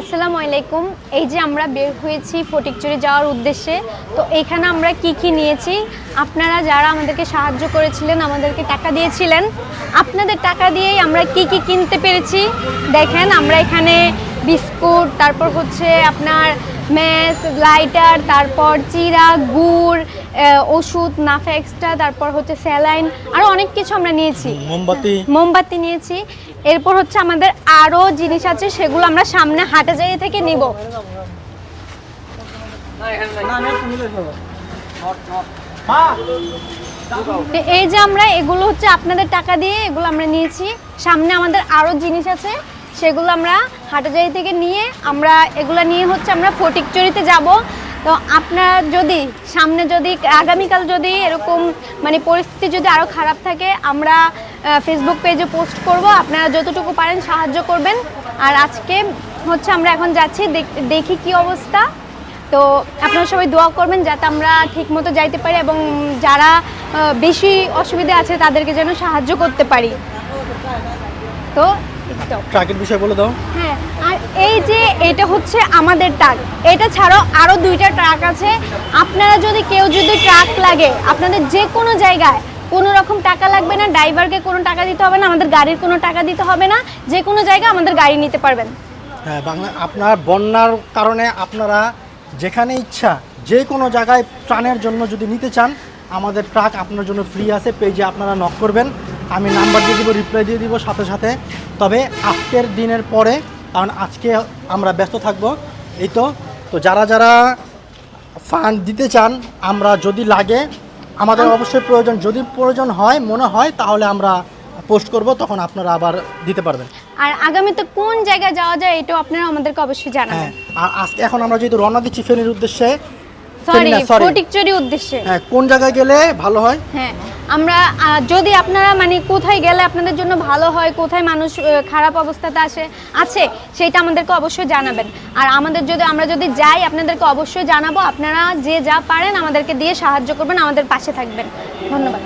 আসসালামু আলাইকুম। এই যে আমরা বের হয়েছি ফটিকচুরি যাওয়ার উদ্দেশ্যে, তো এখানে আমরা কি কি নিয়েছি? আপনারা যারা আমাদেরকে সাহায্য করেছিলেন, আমাদেরকে টাকা দিয়েছিলেন, আপনাদের টাকা দিয়েই আমরা কি কি কিনতে পেরেছি? দেখেন, আমরা এখানে বিস্কুট, তারপর হচ্ছে আপনার ম্যাস লাইটার তারপর চিরা গুড় ওষুধ নাফা এক্সট্রা তারপর হচ্ছে স্যালাইন আরও অনেক কিছু আমরা নিয়েছি। মোমবাতি। মোমবাতি নিয়েছি। এরপর হচ্ছে আমাদের আরও জিনিস আছে সেগুলো আমরা সামনে হাটে জায়গা থেকে নিব। তো এই যে আমরা এগুলো হচ্ছে আপনাদের টাকা দিয়ে এগুলো আমরা নিয়েছি। সামনে আমাদের আরও জিনিস আছে। সেগুলো আমরা হাটাজারি থেকে নিয়ে আমরা, এগুলো নিয়ে হচ্ছে আমরা ফটিকচুরিতে যাব। তো আপনার যদি সামনে যদি, আগামীকাল যদি এরকম মানে পরিস্থিতি যদি আরও খারাপ থাকে, আমরা ফেসবুক পেজে পোস্ট করব। আপনারা যতটুকু পারেন সাহায্য করবেন। আর আজকে হচ্ছে আমরা এখন যাচ্ছি, দেখ- কি অবস্থা। তো আপনারা সবাই দোয়া করবেন যাতে আমরা ঠিকমতো যাইতে পারি এবং যারা বেশি অসুবিধা আছে তাদেরকে যেন সাহায্য করতে পারি। তো ট্রাকের বিষয় বলে দাও। হ্যাঁ আর এই যে এটা হচ্ছে আমাদের ট্রাক এটা ছাড়াও আরও দুইটা ট্রাক আছে। আপনারা যদি কেউ যদি ট্রাক লাগে আপনাদের যে কোনো জায়গায় কোনো রকম টাকা লাগবে না ড্রাইভারকে কোনো টাকা দিতে হবে না আমাদের গাড়ির কোনো টাকা দিতে হবে না যে কোনো জায়গায় আমাদের গাড়ি নিতে পারবেন। হ্যাঁ বাংলা আপনার বন্যার কারণে আপনারা যেখানে ইচ্ছা যে কোনো জায়গায় ত্রাণের জন্য যদি নিতে চান আমাদের ট্রাক আপনার জন্য ফ্রি আছে পেজে আপনারা নক করবেন। আমি নাম্বার দিয়ে দিব রিপ্লাই দিয়ে দিব সাথে সাথে তবে আজকের দিনের পরে কারণ আজকে আমরা ব্যস্ত থাকব এই তো। তো যারা যারা ফান্ড দিতে চান আমরা যদি লাগে আমাদের অবশ্যই প্রয়োজন। যদি প্রয়োজন হয় মনে হয় তাহলে আমরা পোস্ট করব তখন আপনারা আবার দিতে পারবেন। আর আগামীতে কোন জায়গায় যাওয়া যায় এটাও আপনারা আমাদেরকে অবশ্যই জানাবেন। হ্যাঁ আর আজকে এখন আমরা যেহেতু রওনা দিচ্ছি ফেনীর উদ্দেশ্যে সরি। ফটিকচুরি উদ্দেশ্যে। হ্যাঁ কোন জায়গায় গেলে ভালো হয়? হ্যাঁ আমরা যদি আপনারা মানে কোথায় গেলে আপনাদের জন্য ভালো হয়, কোথায় মানুষ খারাপ অবস্থাতে আসে, আছে, সেটা আমাদেরকে অবশ্যই জানাবেন। আর আমাদের যদি, আমরা যদি যাই, আপনাদেরকে অবশ্যই জানাব। আপনারা যে যা পারেন আমাদেরকে দিয়ে সাহায্য করবেন, আমাদের পাশে থাকবেন। ধন্যবাদ।